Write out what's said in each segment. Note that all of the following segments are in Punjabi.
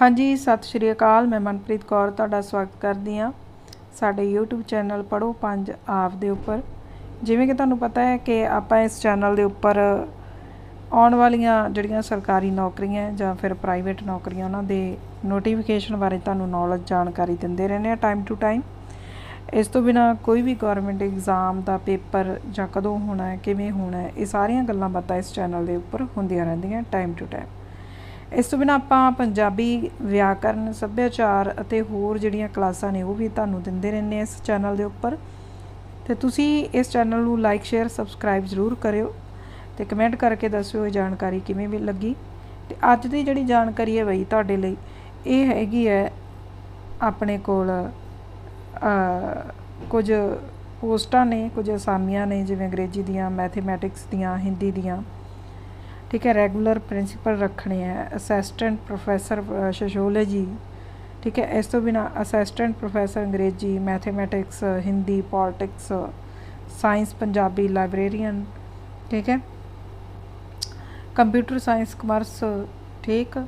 ਹਾਂਜੀ, ਸਤਿ ਸ਼੍ਰੀ ਅਕਾਲ। ਮੈਂ ਮਨਪ੍ਰੀਤ ਕੌਰ ਤੁਹਾਡਾ ਸਵਾਗਤ ਕਰਦੀ ਹਾਂ। ਸਾਡੇ YouTube ਚੈਨਲ ਪੜੋ ਪੰਜ ਆਪ ਦੇ ਉੱਪਰ। ਜਿਵੇਂ ਕਿ ਤੁਹਾਨੂੰ ਪਤਾ ਹੈ ਕਿ ਆਪਾਂ ਇਸ ਚੈਨਲ ਦੇ ਉੱਪਰ ਆਉਣ ਵਾਲੀਆਂ ਜਿਹੜੀਆਂ ਸਰਕਾਰੀ ਨੌਕਰੀਆਂ ਜਾਂ ਫਿਰ ਪ੍ਰਾਈਵੇਟ ਨੌਕਰੀਆਂ, ਉਹਨਾਂ ਦੇ ਨੋਟੀਫਿਕੇਸ਼ਨ ਬਾਰੇ ਤੁਹਾਨੂੰ ਨੌਲੇਜ ਜਾਣਕਾਰੀ ਦਿੰਦੇ ਰਹਿੰਦੇ ਆ ਟਾਈਮ ਟੂ ਟਾਈਮ ਇਸ ਤੋਂ ਬਿਨਾ ਕੋਈ ਵੀ ਗਵਰਨਮੈਂਟ ਐਗਜ਼ਾਮ ਦਾ ਪੇਪਰ ਜਾਂ ਕਦੋਂ ਹੋਣਾ ਹੈ, ਕਿਵੇਂ ਹੋਣਾ ਹੈ, ਇਹ ਸਾਰੀਆਂ ਗੱਲਾਂ ਬਾਤਾਂ ਇਸ ਚੈਨਲ ਦੇ ਉੱਪਰ ਹੁੰਦੀਆਂ ਰਹਿੰਦੀਆਂ ਟਾਈਮ ਟੂ ਟਾਈਮ ਇਸ ਤੋਂ ਬਿਨਾ ਆਪਾਂ ਪੰਜਾਬੀ ਵਿਆਕਰਨ, ਸੱਭਿਆਚਾਰ ਅਤੇ ਹੋਰ ਜਿਹੜੀਆਂ ਕਲਾਸਾਂ ਨੇ ਉਹ ਵੀ ਤੁਹਾਨੂੰ ਦਿੰਦੇ ਰਹਿੰਦੇ ਇਸ ਚੈਨਲ ਦੇ ਉੱਪਰ। ਤੇ ਤੁਸੀਂ ਇਸ ਚੈਨਲ ਨੂੰ ਲਾਈਕ ਸ਼ੇਅਰ ਸਬਸਕ੍ਰਾਈਬ ਜ਼ਰੂਰ ਕਰਿਓ ਤੇ ਕਮੈਂਟ ਕਰਕੇ ਦੱਸਿਓ ਇਹ ਜਾਣਕਾਰੀ ਕਿਵੇਂ ਵੀ ਲੱਗੀ। ਤੇ ਅੱਜ ਦੀ ਜਿਹੜੀ ਜਾਣਕਾਰੀ ਹੈ ਬਈ ਤੁਹਾਡੇ ਲਈ ਇਹ ਹੈਗੀ ਹੈ ਆਪਣੇ ਕੋਲ ਕੁਝ ਪੋਸਟਾਂ ਨੇ, ਕੁਝ ਅਸਾਮੀਆਂ ਨੇ, ਜਿਵੇਂ ਅੰਗਰੇਜ਼ੀ ਦੀਆਂ ਮੈਥਮੈਟਿਕਸ ਦੀਆਂ, ਹਿੰਦੀ ਦੀਆਂ। ਠੀਕ ਹੈ ਰੈਗੂਲਰ ਪ੍ਰਿੰਸੀਪਲ ਰੱਖਣੇ ਹੈ ਅਸਿਸਟੈਂਟ ਪ੍ਰੋਫੈਸਰ ਸੋਸ਼ੀਓਲੋਜੀ ਠੀਕ ਹੈ, ਇਸ ਤੋਂ ਬਿਨਾ ਅਸਿਸਟੈਂਟ ਪ੍ਰੋਫੈਸਰ ਅੰਗਰੇਜ਼ੀ mathematics Hindi politics science Punjabi librarian ਠੀਕ ਹੈ। ਕੰਪਿਊਟਰ ਸਾਇੰਸ ਕਮਰਸ ਠੀਕ,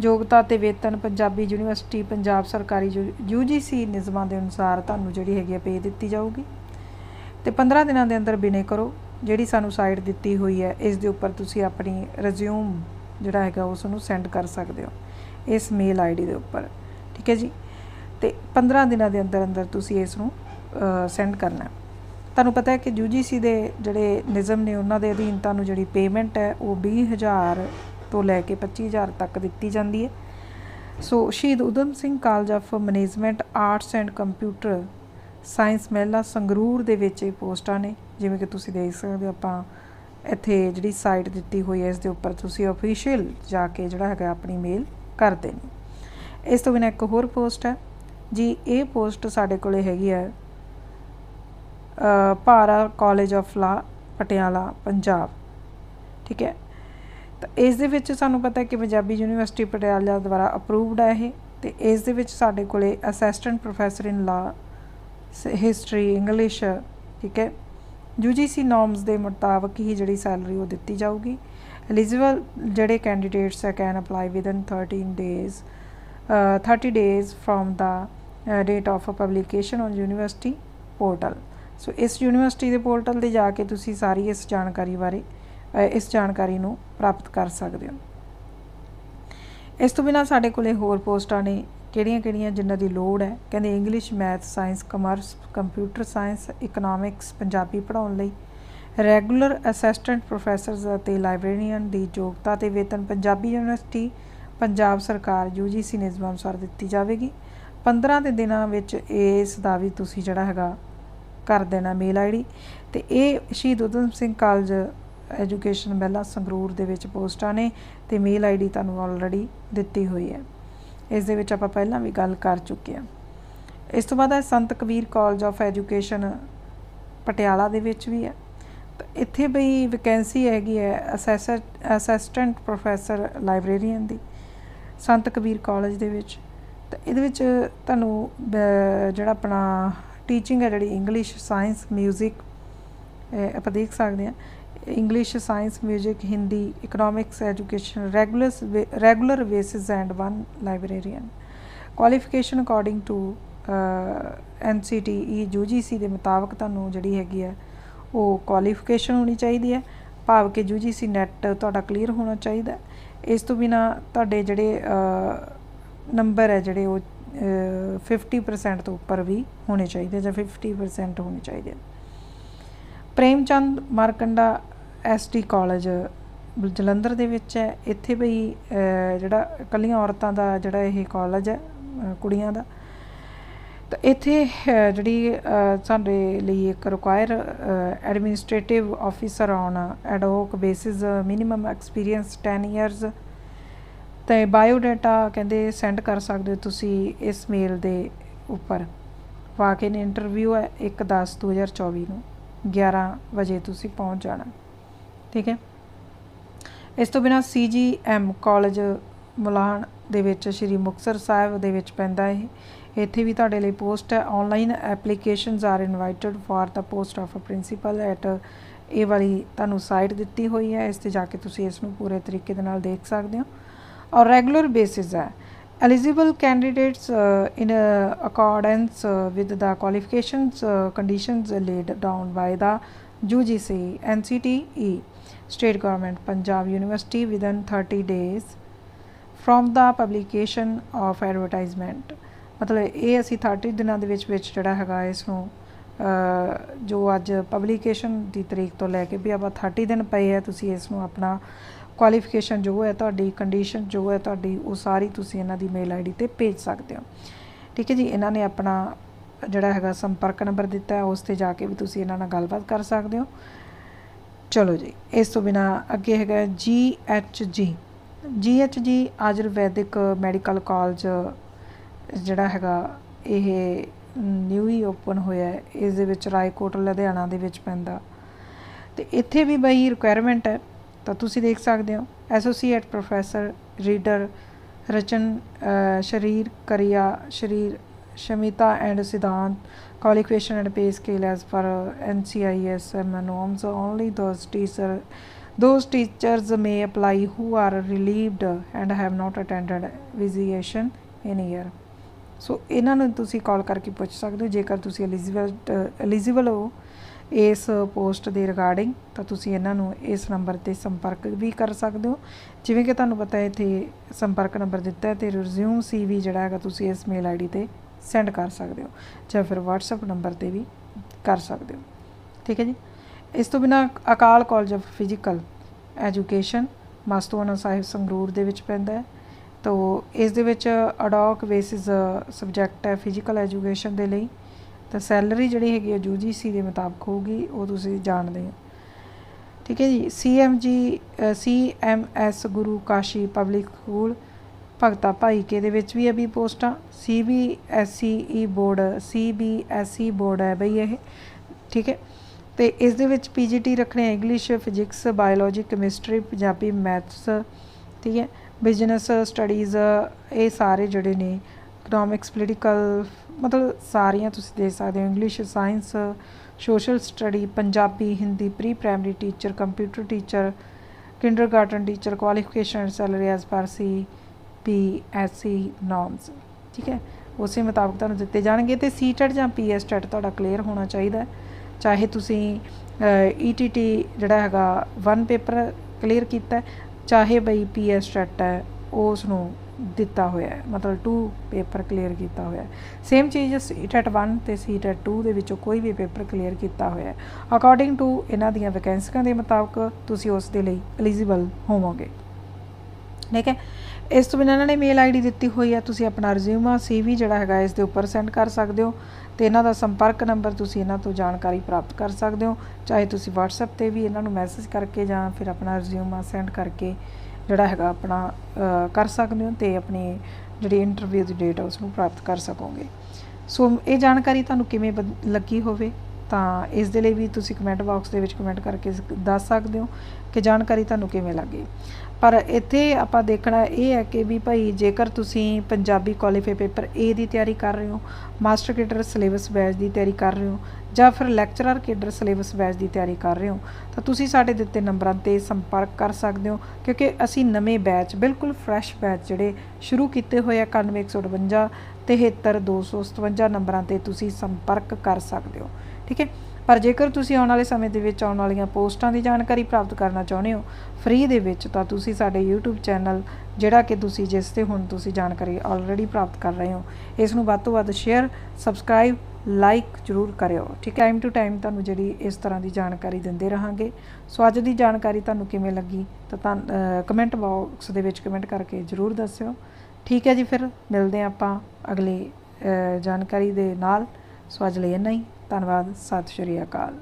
ਯੋਗਤਾ ਤੇ ਵੇਤਨ, ਪੰਜਾਬੀ ਯੂਨੀਵਰਸਿਟੀ, ਪੰਜਾਬ ਸਰਕਾਰੀ ਯੂਜੀਸੀ ਨਿਯਮਾਂ ਦੇ ਅਨੁਸਾਰ ਤੁਹਾਨੂੰ ਜਿਹੜੀ ਹੈਗੀ ਪੇ ਦਿੱਤੀ ਜਾਊਗੀ। ਤੇ 15 ਦਿਨਾਂ ਦੇ ਅੰਦਰ ਬਿਨੇ ਕਰੋ। ਜਿਹੜੀ ਸਾਨੂੰ ਸਾਈਟ ਦਿੱਤੀ ਹੋਈ ਹੈ, ਇਸ ਦੇ ਉੱਪਰ ਤੁਸੀਂ ਆਪਣੀ ਰਿਜ਼ਿਊਮ ਜਿਹੜਾ ਹੈਗਾ ਉਸ ਨੂੰ ਸੈਂਡ ਕਰ ਸਕਦੇ ਹੋ, ਇਸ ਮੇਲ ਆਈਡੀ ਦੇ ਉੱਪਰ, ਠੀਕ ਹੈ ਜੀ? ਤੇ 15 ਦਿਨਾਂ ਦੇ ਅੰਦਰ ਅੰਦਰ ਤੁਸੀਂ ਇਸ ਨੂੰ ਸੈਂਡ ਕਰਨਾ ਤੁਹਾਨੂੰ ਪਤਾ ਹੈ ਕਿ ਯੂਜੀਸੀ ਦੇ ਜਿਹੜੇ ਨਿਯਮ ਨੇ, ਉਹਨਾਂ ਦੇ ਅਧੀਨ ਤੁਹਾਨੂੰ ਜਿਹੜੀ ਪੇਮੈਂਟ ਹੈ, ਉਹ 20000 ਤੋਂ ਲੈ ਕੇ 25000 ਤੱਕ ਦਿੱਤੀ ਜਾਂਦੀ ਹੈ। So Shaheed Udham Singh college of management arts and computer science Mehla Sangrur ਦੇ ਵਿੱਚ ਇਹ ਪੋਸਟਾਂ ਨੇ ਜਿਵੇਂ ਕਿ ਤੁਸੀਂ ਦੇਖ ਸਕਦੇ ਹੋ ਆਪਾਂ ਇੱਥੇ ਜਿਹੜੀ ਸਾਈਟ ਦਿੱਤੀ ਹੋਈ ਹੈ ਇਸ ਦੇ ਉੱਪਰ ਤੁਸੀਂ ਅਫੀਸ਼ੀਅਲ ਜਾ ਕੇ ਜਿਹੜਾ ਹੈਗਾ ਆਪਣੀ ਮੇਲ ਕਰ ਦੇਣੀ। ਇਸ ਤੋਂ ਬਿਨਾਂ ਇੱਕ ਹੋਰ ਪੋਸਟ ਹੈ ਜੀ ਇਹ ਪੋਸਟ ਸਾਡੇ ਕੋਲੇ ਹੈਗੀ ਹੈ ਅ, ਭਾਰਾ college of law Patiala Punjab. ਠੀਕ ਹੈ? ਤਾਂ ਇਸ ਦੇ ਵਿੱਚ ਸਾਨੂੰ ਪਤਾ ਹੈ ਕਿ ਪੰਜਾਬੀ ਯੂਨੀਵਰਸਿਟੀ ਪਟਿਆਲਾ ਦੁਆਰਾ ਅਪਰੂਵਡ ਹੈ ਇਹ ਤੇ ਇਸ ਦੇ ਵਿੱਚ ਸਾਡੇ ਕੋਲੇ ਅਸਿਸਟੈਂਟ ਪ੍ਰੋਫੈਸਰ ਇਨ ਲਾ ਹਿਸਟਰੀ ਇੰਗਲਿਸ਼ ਠੀਕ ਹੈ। ਯੂਜੀਸੀ ਨੋਰਮਸ ਦੇ ਮੁਤਾਬਕ ਹੀ ਜਿਹੜੀ ਸੈਲਰੀ ਉਹ ਦਿੱਤੀ ਜਾਊਗੀ। ਐਲੀਜੀਬਲ ਜਿਹੜੇ ਕੈਂਡੀਡੇਟਸ ਹੈ can apply within 13 days 30 days from the date of publication on university portal so ਇਸ ਯੂਨੀਵਰਸਿਟੀ ਦੇ ਪੋਰਟਲ ਤੇ ਜਾ ਕੇ ਤੁਸੀਂ ਸਾਰੀ ਇਸ ਜਾਣਕਾਰੀ ਬਾਰੇ ਇਸ ਜਾਣਕਾਰੀ ਨੂੰ ਪ੍ਰਾਪਤ ਕਰ ਸਕਦੇ ਹੋ। ਇਸ ਤੋਂ ਬਿਨਾ ਸਾਡੇ ਕੋਲੇ ਹੋਰ ਪੋਸਟਾਂ ਨੇ ਕਿਹੜੀਆਂ-ਕਿਹੜੀਆਂ ਜਿਨ੍ਹਾਂ ਦੀ ਲੋੜ ਹੈ? ਕਹਿੰਦੇ English math science commerce computer science economics Punjabi ਪੜ੍ਹਾਉਣ ਲਈ। ਰੈਗੂਲਰ ਅਸਿਸਟੈਂਟ ਪ੍ਰੋਫੈਸਰਸ ਅਤੇ ਲਾਇਬ੍ਰੇਰੀਅਨ ਦੀ ਯੋਗਤਾ ਤੇ ਵੇਤਨ ਪੰਜਾਬੀ ਯੂਨੀਵਰਸਿਟੀ, ਪੰਜਾਬ ਸਰਕਾਰ ਯੂਜੀਸੀ ਨਿਯਮਾਂ ਅਨੁਸਾਰ ਦਿੱਤੀ ਜਾਵੇਗੀ। 15 ਦੇ ਦਿਨਾਂ ਵਿੱਚ ਇਸ ਦਾ ਵੀ ਤੁਸੀਂ ਜਿਹੜਾ ਹੈਗਾ ਕਰ ਦੇਣਾ ਮੇਲ ਆਈਡੀ ਤੇ ਇਹ ਸ਼ਹੀਦ ਉਦਮ ਸਿੰਘ ਕਾਲਜ ਐਜੂਕੇਸ਼ਨ ਮਹਿਲਾ ਸੰਗਰੂਰ ਦੇ ਵਿੱਚ ਪੋਸਟਾਂ ਨੇ ਤੇ ਮੇਲ ਆਈਡੀ ਤੁਹਾਨੂੰ ਆਲਰੇਡੀ ਦਿੱਤੀ ਹੋਈ ਹੈ। ਇਸ ਦੇ ਵਿੱਚ ਆਪਾਂ ਪਹਿਲਾਂ ਵੀ ਗੱਲ ਕਰ ਚੁੱਕੇ ਹਾਂ। ਇਸ ਤੋਂ ਬਾਅਦ ਹੈ Sant Kabir college of education Patiala ਦੇ ਵਿੱਚ ਵੀ ਹੈ। ਤਾਂ ਇੱਥੇ ਬਈ ਵੈਕੈਂਸੀ ਹੈਗੀ ਹੈ ਅਸੈਸਰ ਅਸਿਸਟੈਂਟ ਪ੍ਰੋਫੈਸਰ ਲਾਇਬ੍ਰੇਰੀਅਨ ਦੀ, ਸੰਤ ਕਬੀਰ ਕਾਲਜ ਦੇ ਵਿੱਚ। ਤਾਂ ਇਹਦੇ ਵਿੱਚ ਤੁਹਾਨੂੰ ਜਿਹੜਾ ਆਪਣਾ ਟੀਚਿੰਗ ਹੈ, ਜਿਹੜੀ ਇੰਗਲਿਸ਼ ਸਾਇੰਸ 뮤직 ਆਪਾਂ ਦੇਖ ਸਕਦੇ ਹਾਂ। English science 뮤직 Hindi economics education regular regular basis and one librarian qualification according to NCTE UGC ਦੇ ਮੁਤਾਬਕ ਤੁਹਾਨੂੰ ਜਿਹੜੀ ਹੈਗੀ ਹੈ ਉਹ ਕੁਆਲੀਫਿਕੇਸ਼ਨ ਹੋਣੀ ਚਾਹੀਦੀ ਹੈ। ਭਾਵ ਕਿ ਯੂਜੀਸੀ ਨੈਟ ਤੁਹਾਡਾ ਕਲੀਅਰ ਹੋਣਾ ਚਾਹੀਦਾ ਇਸ ਤੋਂ ਬਿਨਾ ਤੁਹਾਡੇ ਜਿਹੜੇ ਨੰਬਰ ਹੈ ਜਿਹੜੇ ਉਹ ਅ, 50% ਤੋਂ ਉੱਪਰ ਵੀ ਹੋਣੇ ਚਾਹੀਦੇ ਜਾਂ 50% ਹੋਣੇ ਚਾਹੀਦੇ। ਪ੍ਰੇਮ ਚੰਦ ਮਾਰਕੰਡਾ ਐਸਟੀ ਕਾਲਜ, ਜਲੰਧਰ ਦੇ ਵਿੱਚ ਹੈ। ਇੱਥੇ ਬਈ ਜਿਹੜਾ ਇਕੱਲੀਆਂ ਔਰਤਾਂ ਦਾ ਜਿਹੜਾ ਇਹ ਕਾਲਜ ਹੈ ਕੁੜੀਆਂ ਦਾ। ਤਾਂ ਇੱਥੇ ਜਿਹੜੀ ਸਾਡੇ ਲਈ ਇੱਕ require administrative officer on ad hoc basis minimum experience 10 years ਤੇ ਬਾਇਓ ਡਾਟਾ ਕਹਿੰਦੇ ਸੈਂਡ ਕਰ ਸਕਦੇ ਹੋ ਤੁਸੀਂ ਇਸ ਮੇਲ ਦੇ ਉੱਪਰ। ਵਾਕ ਇਨ ਇੰਟਰਵਿਊ ਹੈ 1/10/2024 ਨੂੰ। 11 ਵਜੇ ਤੁਸੀਂ ਪਹੁੰਚ ਜਾਣਾ। ਠੀਕ ਹੈ? ਇਸ ਤੋਂ ਬਿਨਾ ਸੀਜੀਐਮ ਕਾਲਜ ਮੁਲਾਣ ਦੇ ਵਿੱਚ ਸ਼੍ਰੀ ਮੁਕਤਸਰ ਸਾਹਿਬ ਦੇ ਵਿੱਚ ਪੈਂਦਾ ਇਹ। ਇੱਥੇ ਵੀ ਤੁਹਾਡੇ ਲਈ ਪੋਸਟ ਹੈ। Online applications are invited for the post of a principal at ਇਹ ਵਾਲੀ ਤੁਹਾਨੂੰ ਸਾਈਟ ਦਿੱਤੀ ਹੋਈ ਹੈ। ਇਸ ਤੇ ਜਾ ਕੇ ਤੁਸੀਂ ਇਸ ਨੂੰ ਪੂਰੇ ਤਰੀਕੇ ਦੇ ਨਾਲ ਦੇਖ ਸਕਦੇ ਹੋ। ਔਰ ਰੈਗੂਲਰ ਬੇਸਿਸ ਹੈ। Eligible candidates uh, in uh, accordance uh, with the qualifications uh, conditions laid down by the UGC NCTE state government Punjab University within 30 days from the publication of advertisement ਮਤਲਬ ਇਹ ਅਸੀਂ 30 ਦਿਨਾਂ ਦੇ ਵਿੱਚ ਵਿੱਚ ਜਿਹੜਾ ਹੈਗਾ ਇਸ ਨੂੰ ਅ, ਜੋ ਅੱਜ ਪਬਲੀਕੇਸ਼ਨ ਦੀ ਤਰੀਕ ਤੋਂ ਲੈ ਕੇ ਵੀ ਆਪਾਂ 30 ਦਿਨ ਪਏ ਹੈ ਤੁਸੀਂ ਇਸ ਨੂੰ ਆਪਣਾ ਕੁਆਲੀਫਿਕੇਸ਼ਨ ਜੋ ਹੈ, ਤੁਹਾਡੀ ਕੰਡੀਸ਼ਨ ਜੋ ਹੈ, ਤੁਹਾਡੀ ਉਹ ਸਾਰੀ ਤੁਸੀਂ ਇਹਨਾਂ ਦੀ ਮੇਲ ਆਈਡੀ ਤੇ ਭੇਜ ਸਕਦੇ ਹੋ। ਠੀਕ ਹੈ ਜੀ, ਇਹਨਾਂ ਨੇ ਆਪਣਾ ਜਿਹੜਾ ਹੈਗਾ ਸੰਪਰਕ ਨੰਬਰ ਦਿੱਤਾ ਹੈ, ਉਸ ਤੇ ਜਾ ਕੇ ਵੀ ਤੁਸੀਂ ਇਹਨਾਂ ਨਾਲ ਗੱਲਬਾਤ ਕਰ ਸਕਦੇ ਹੋ। ਚਲੋ ਜੀ, ਇਸ ਤੋਂ ਬਿਨਾ ਅੱਗੇ ਹੈਗਾ ਜੀ ਐਚ ਜੀ ਜੀ ਐਚ ਜੀ ਆਯੁਰਵੈਦਿਕ ਮੈਡੀਕਲ ਕਾਲਜ, ਜਿਹੜਾ ਹੈਗਾ, ਇਹ ਨਿਊ ਹੀ ਓਪਨ ਹੋਇਆ ਹੈ। ਇਸ ਦੇ ਵਿੱਚ ਰਾਏਕੋਟ, ਲੁਧਿਆਣਾ ਦੇ ਵਿੱਚ ਪੈਂਦਾ। ਤੇ ਇੱਥੇ ਵੀ ਬਈ ਰਿਕੁਆਇਰਮੈਂਟ ਹੈ। ਤਾਂ ਤੁਸੀਂ ਦੇਖ ਸਕਦੇ ਹੋ ਐਸੋਸੀਏਟ ਪ੍ਰੋਫੈਸਰ ਰੀਡਰ ਰਚਨ ਅ, ਸ਼ਰੀਰ ਕਰਿਆ ਸ਼ਰੀਰ ਸ਼ਮਿਤਾ ਐਂਡ ਸਿਧਾਂਤ qualification and pay scale as per NCIS norms only those teacher those teachers may apply who are relieved and have not attended visitation in a year so ਇਹਨਾਂ ਨੂੰ ਤੁਸੀਂ ਕਾਲ ਕਰਕੇ ਪੁੱਛ ਸਕਦੇ ਹੋ ਜੇਕਰ ਤੁਸੀਂ ਐਲੀਜੀਬਲ ਐਲੀਜੀਬਲ ਹੋ ਇਸ ਪੋਸਟ ਦੇ ਰਿਗਾਰਡਿੰਗ ਤਾਂ ਤੁਸੀਂ ਇਹਨਾਂ ਨੂੰ ਇਸ ਨੰਬਰ ਤੇ ਸੰਪਰਕ ਵੀ ਕਰ ਸਕਦੇ ਹੋ। ਜਿਵੇਂ ਕਿ ਤੁਹਾਨੂੰ ਪਤਾ ਹੈ, ਇੱਥੇ ਸੰਪਰਕ ਨੰਬਰ ਦਿੱਤਾ ਹੈ ਤੇ ਰਿਜ਼ਿਊਮ ਸੀਵੀ ਜਿਹੜਾ ਹੈਗਾ ਤੁਸੀਂ ਇਸ ਮੇਲ ਆਈਡੀ ਤੇ ਸੈਂਡ ਕਰ ਸਕਦੇ ਹੋ ਜਾਂ ਫਿਰ WhatsApp ਨੰਬਰ ਤੇ ਵੀ ਕਰ ਸਕਦੇ ਹੋ। ਠੀਕ ਹੈ ਜੀ? ਇਸ ਤੋਂ ਬਿਨਾ Akal college of physical education Mastuana Sahib Sangrur ਦੇ ਵਿੱਚ ਪੈਂਦਾ ਹੈ। ਤੋ ਇਸ ਦੇ ਵਿੱਚ ਅਡੌਕ ਬੇਸਿਸ ਸਬਜੈਕਟ ਹੈ ਫਿਜ਼ੀਕਲ ਐਜੂਕੇਸ਼ਨ ਦੇ ਲਈ। ਤਾਂ ਸੈਲਰੀ ਜਿਹੜੀ ਹੈਗੀ ਹੈ ਯੂਜੀਸੀ ਦੇ ਮੁਤਾਬਕ ਹੋਊਗੀ, ਉਹ ਤੁਸੀਂ ਜਾਣਦੇ ਹੋ। ਠੀਕ ਹੈ ਜੀ? CMG CMS Guru Kashi public school, Bhagta Bhaike ਦੇ ਵਿੱਚ ਵੀ ਅਭੀ ਪੋਸਟਾਂ ਸੀਬੀਐਸਈ ਬੋਰਡ ਸੀਬੀਐਸਈ ਬੋਰਡ ਹੈ ਬਈ ਇਹ। ਠੀਕ ਹੈ? ਤੇ ਇਸ ਦੇ ਵਿੱਚ ਪੀਜੀਟੀ ਰੱਖਣੇ English, physics biology chemistry, Punjabi, maths, ਠੀਕ ਹੈ? ਬਿਜ਼ਨਸ ਸਟੱਡੀਜ਼, ਇਹ ਸਾਰੇ ਜਿਹੜੇ ਨੇ ਇਕਨੋਮਿਕਸ ਪੋਲੀਟੀਕਲ ਮਤਲਬ ਸਾਰੀਆਂ ਤੁਸੀਂ ਦੇਖ ਸਕਦੇ ਹੋ English science social study Punjabi Hindi pre primary teacher computer teacher kindergarten teacher qualification salary as per ਸੀ ਪੀ ਐਸ ਸੀ ਨੋਰਮਸ ਠੀਕ ਹੈ? ਉਸੇ ਮੁਤਾਬਕ ਤੁਹਾਨੂੰ ਦਿੱਤੇ ਜਾਣਗੇ ਤੇ ਸੀਟੈਟ ਜਾਂ ਪੀਐਸਟੈਟ ਤੁਹਾਡਾ ਕਲੀਅਰ ਹੋਣਾ ਚਾਹੀਦਾ ਚਾਹੇ ਤੁਸੀਂ ਈਟੀਟੀ ਜਿਹੜਾ ਹੈਗਾ ਵਨ ਪੇਪਰ ਕਲੀਅਰ ਕੀਤਾ ਚਾਹੇ ਬਈ ਪੀਐਸਟੈਟ ਹੈ, ਉਸ ਨੂੰ ਦਿੱਤਾ ਹੋਇਆ ਹੈ, ਮਤਲਬ ਟੂ ਪੇਪਰ ਕਲੀਅਰ ਕੀਤਾ ਹੋਇਆ ਹੈ। ਸੇਮ ਚੀਜ਼ ਸੀਟੈਟ 1 ਤੇ ਸੀਟੈਟ 2 ਦੇ ਵਿੱਚੋਂ ਕੋਈ ਵੀ ਪੇਪਰ ਕਲੀਅਰ ਕੀਤਾ ਹੋਇਆ ਹੈ। ਅਕੋਰਡਿੰਗ ਟੂ ਇਹਨਾਂ ਦੀਆਂ ਵੈਕੈਂਸੀਆਂ ਦੇ ਮੁਤਾਬਕ ਤੁਸੀਂ ਉਸ ਦੇ ਲਈ ਐਲੀਜੀਬਲ ਹੋਵੋਗੇ। ਠੀਕ ਹੈ? ਇਸ ਤੋਂ ਬਿਨਾਂ ਇਹਨਾਂ ਨੇ ਮੇਲ ਆਈਡੀ ਦਿੱਤੀ ਹੋਈ ਹੈ, ਤੁਸੀਂ ਆਪਣਾ ਰਿਜ਼ਿਊਮ ਸੀਵੀ ਜਿਹੜਾ ਹੈਗਾ ਇਸ ਦੇ ਉੱਪਰ ਸੈਂਡ ਕਰ ਸਕਦੇ ਹੋ ਤੇ ਇਹਨਾਂ ਦਾ ਸੰਪਰਕ ਨੰਬਰ ਤੁਸੀਂ ਇਹਨਾਂ ਤੋਂ ਜਾਣਕਾਰੀ ਪ੍ਰਾਪਤ ਕਰ ਸਕਦੇ ਹੋ। ਚਾਹੇ ਤੁਸੀਂ WhatsApp ਤੇ ਵੀ ਇਹਨਾਂ ਨੂੰ ਮੈਸੇਜ ਕਰਕੇ ਜਾਂ ਫਿਰ ਆਪਣਾ ਰਿਜ਼ਿਊਮ ਸੈਂਡ ਕਰਕੇ ਜਿਹੜਾ ਹੈਗਾ ਆਪਣਾ ਕਰ ਸਕਦੇ ਹੋ ਤੇ ਆਪਣੀ ਜਿਹੜੀ ਇੰਟਰਵਿਊ ਦੀ ਡੇਟ ਹੈ ਉਸ ਨੂੰ ਪ੍ਰਾਪਤ ਕਰ ਸਕੋਗੇ। ਸੋ ਇਹ ਜਾਣਕਾਰੀ ਤੁਹਾਨੂੰ ਕਿਵੇਂ ਬਦ- ਲੱਗੀ ਹੋਵੇ? ਤਾਂ ਇਸ ਦੇ ਲਈ ਵੀ ਤੁਸੀਂ ਕਮੈਂਟ ਬਾਕਸ ਦੇ ਵਿੱਚ ਕਮੈਂਟ ਕਰਕੇ ਦੱਸ ਸਕਦੇ ਹੋ ਕਿ ਜਾਣਕਾਰੀ ਤੁਹਾਨੂੰ ਕਿਵੇਂ ਲੱਗੀ। ਪਰ ਇੱਥੇ ਆਪਾਂ ਦੇਖਣਾ ਇਹ ਹੈ ਕਿ ਵੀ ਭਾਈ ਜੇਕਰ ਤੁਸੀਂ ਪੰਜਾਬੀ ਕੁਆਲੀਫਾਈ ਪੇਪਰ ਏ ਦੀ ਤਿਆਰੀ ਕਰ ਰਹੇ ਹੋ ਮਾਸਟਰ ਕੇਡਰ ਸਿਲੇਬਸ ਬੈਚ ਦੀ ਤਿਆਰੀ ਕਰ ਰਹੇ ਹੋ, ਜਾਂ ਫਿਰ ਲੈਕਚਰਰ ਕੇਡਰ ਸਿਲੇਬਸ ਬੈਚ ਦੀ ਤਿਆਰੀ ਕਰ ਰਹੇ ਹੋ, ਤਾਂ ਤੁਸੀਂ ਸਾਡੇ ਦਿੱਤੇ ਨੰਬਰਾਂ ਤੇ ਸੰਪਰਕ ਕਰ ਸਕਦੇ ਹੋ, ਕਿਉਂਕਿ ਅਸੀਂ ਨਵੇਂ ਬੈਚ ਬਿਲਕੁਲ ਫਰੈਸ਼ ਬੈਚ ਜਿਹੜੇ ਸ਼ੁਰੂ ਕੀਤੇ ਹੋਏ ਆ 9158 73257 ਨੰਬਰਾਂ ਤੇ ਤੁਸੀਂ ਸੰਪਰਕ ਕਰ ਸਕਦੇ ਹੋ, ਠੀਕ ਹੈ? ਪਰ ਜੇਕਰ ਤੁਸੀਂ ਆਉਣ ਵਾਲੇ ਸਮੇਂ ਦੇ ਵਿੱਚ ਆਉਣ ਵਾਲੀਆਂ ਪੋਸਟਾਂ ਦੀ ਜਾਣਕਾਰੀ ਪ੍ਰਾਪਤ ਕਰਨਾ ਚਾਹੁੰਦੇ ਹੋ, ਫ੍ਰੀ ਦੇ ਵਿੱਚ, ਤਾਂ ਤੁਸੀਂ ਸਾਡੇ YouTube ਚੈਨਲ, ਜਿਹੜਾ ਕਿ ਤੁਸੀਂ ਜਿਸ ਤੇ ਹੁਣ ਤੁਸੀਂ ਜਾਣਕਾਰੀ ਆਲਰੇਡੀ ਪ੍ਰਾਪਤ ਕਰ ਰਹੇ ਹੋ, ਇਸ ਨੂੰ ਵੱਧ ਤੋਂ ਵੱਧ ਸ਼ੇਅਰ ਸਬਸਕ੍ਰਾਈਬ ਲਾਈਕ ਜ਼ਰੂਰ ਕਰਿਓ, ਠੀਕ ਟਾਈਮ ਟੂ ਟਾਈਮ ਤੁਹਾਨੂੰ ਜਿਹੜੀ ਇਸ ਤਰ੍ਹਾਂ ਦੀ ਜਾਣਕਾਰੀ ਦਿੰਦੇ ਰਹਾਂਗੇ। ਸੋ ਅੱਜ ਦੀ ਜਾਣਕਾਰੀ ਤੁਹਾਨੂੰ ਕਿਵੇਂ ਲੱਗੀ, ਤਾਂ ਤਾਂ ਕਮੈਂਟ ਬਾਕਸ ਦੇ ਵਿੱਚ ਕਮੈਂਟ ਕਰਕੇ ਜ਼ਰੂਰ ਦੱਸਿਓ। ਠੀਕ ਹੈ ਜੀ ਫਿਰ, ਮਿਲਦੇ ਹਾਂ ਆਪਾਂ ਅਗਲੇ ਜਾਣਕਾਰੀ ਦੇ ਨਾਲ। ਸੋ ਅੱਜ ਲਈ ਇੰਨਾ ਹੀ। ਧੰਨਵਾਦ, ਸਤਿ ਸ਼੍ਰੀ ਅਕਾਲ।